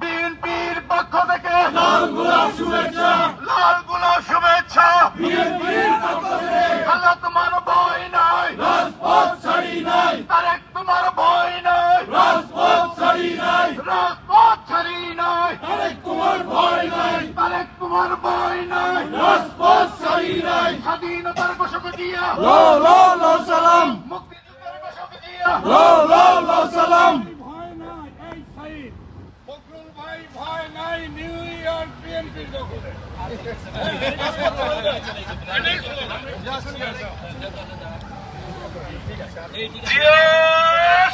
বিএনপির থেকে লাল শুভেচ্ছা। লাল শুভেচ্ছা তোমার ভয় নাই। রাজপথ ছাড়ি তোমার ভয় নাই। রাজপথ নাই রাজপথ ছাড়ি নাই। তোমার ভয় নাই তারেক তোমার ভয় নাই। রাজপথ ছাড়ি নাই স্বাধীনতার ঘোষক দিয়া। লো সালাম। সালাম। ভয় নাই এই ফখরুল ভাই ভয় নাই নিউ ইয়র্ক বিএনপির দখলে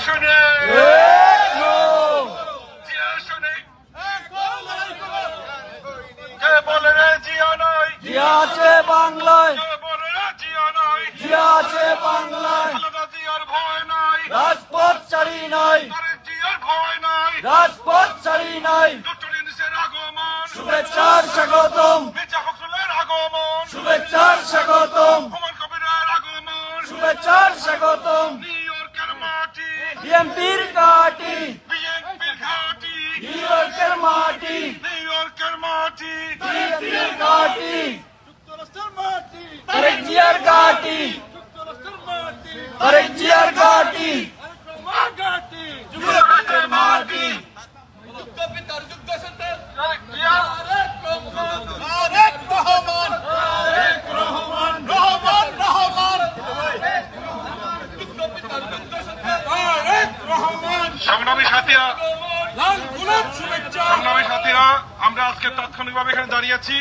শুনে নো জিয়া শুনে। কে বলে জিয়া নয়? জিয়া আছে বাংলায়। শুভেচ্ছার স্বাগতম মির্জা ফখরুলের আগমন শুভেচ্ছার স্বাগতম হুমায়ুন কবিরের আগমন শুভেচ্ছার স্বাগতম নিউ ইয়র্কের মাটি বিএনপির কাটি বিএনপির ঘাটি নিউ ইয়র্কের মাটি নিউ ইয়র্কের মাটি বিএনপির কাটি সংগ্রামী সাথীরা। সংগ্রামী সাথীরা আমরা আজকে তাৎক্ষণিকভাবে এখানে দাঁড়িয়েছি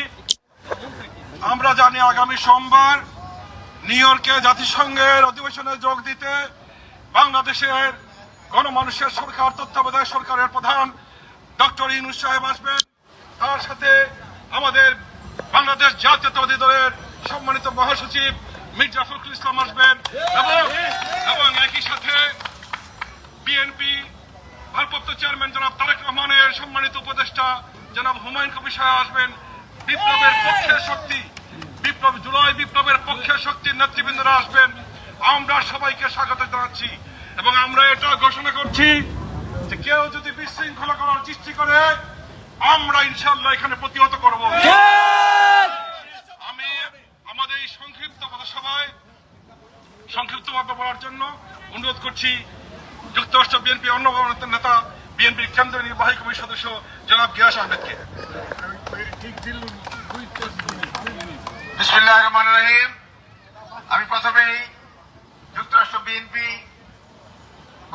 আমরা জানি আগামী সোমবার নিউ ইয়র্কে জাতিসংঘের অধিবেশনে যোগ দিতে বাংলাদেশের গণমানুষের সরকার তত্ত্বাবধায়ক সরকারের প্রধান ডক্টর ইনুস সাহেব আসবেন। তার সাথে আমাদের বাংলাদেশ জাতীয়তাবাদী দলের সম্মানিত মহাসচিব মির্জা ফখরুল ইসলাম আসবেন। এবং এবং একই সাথে বিএনপি ভারপ্রাপ্ত চেয়ারম্যান জনাব তারেক রহমানের সম্মানিত উপদেষ্টা জনাব হুমায়ুন কবির সাহেব আসবেন। বিপ্লবের পক্ষের শক্তি, বিপ্লব জুলাই বিপ্লবের পক্ষের শক্তির নেতৃবৃন্দরা আসবেন। আমরা সবাইকে স্বাগত জানাচ্ছি এবং আমরা এটা ঘোষণা করছি যে কেউ যদি বিশৃঙ্খলা করার সৃষ্টি করে, আমরা ইনশাল্লাহ এখানে প্রতিহত করব। আমি আমাদের এই সংক্ষিপ্ত পথসভায় সংক্ষিপ্তভাবে বলার জন্য অনুরোধ করছি। যুক্তরাষ্ট্র বিএনপি অন্য নেতা বিএনপির কেন্দ্রীয় নির্বাহী কমিটির সদস্য জনাব গিয়াস আহমেদকে। আমি প্রথমেই যুক্তরাষ্ট্র বিএনপি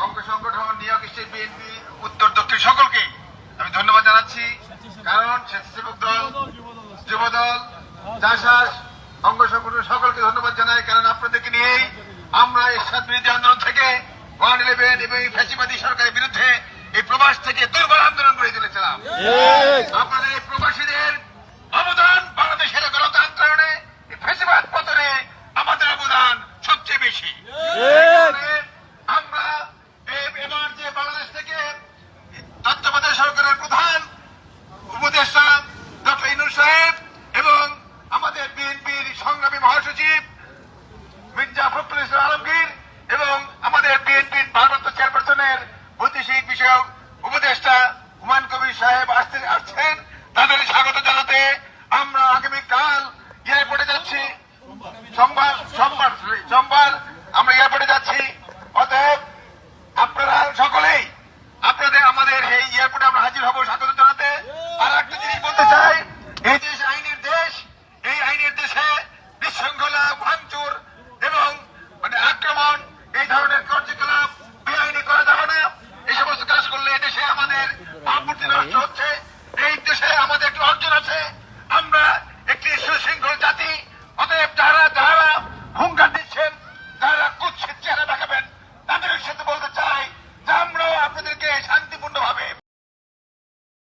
অঙ্গ সংগঠন নিয়োগ স্টেট বিএনপি, উত্তর, দক্ষিণ সকলকে আমি ধন্যবাদ জানাচ্ছি। কারণ স্বেচ্ছাসেবক দল যুবদল চাষাস অঙ্গ সংগঠন সকলকে ধন্যবাদ জানাই। কারণ আপনাদেরকে নিয়েই আমরা এই সাত বিরোধী আন্দোলন থেকে ওয়ান ইলেভেন এবং ফ্যাসিবাদী সরকারের বিরুদ্ধে ইসলাম 頑張って。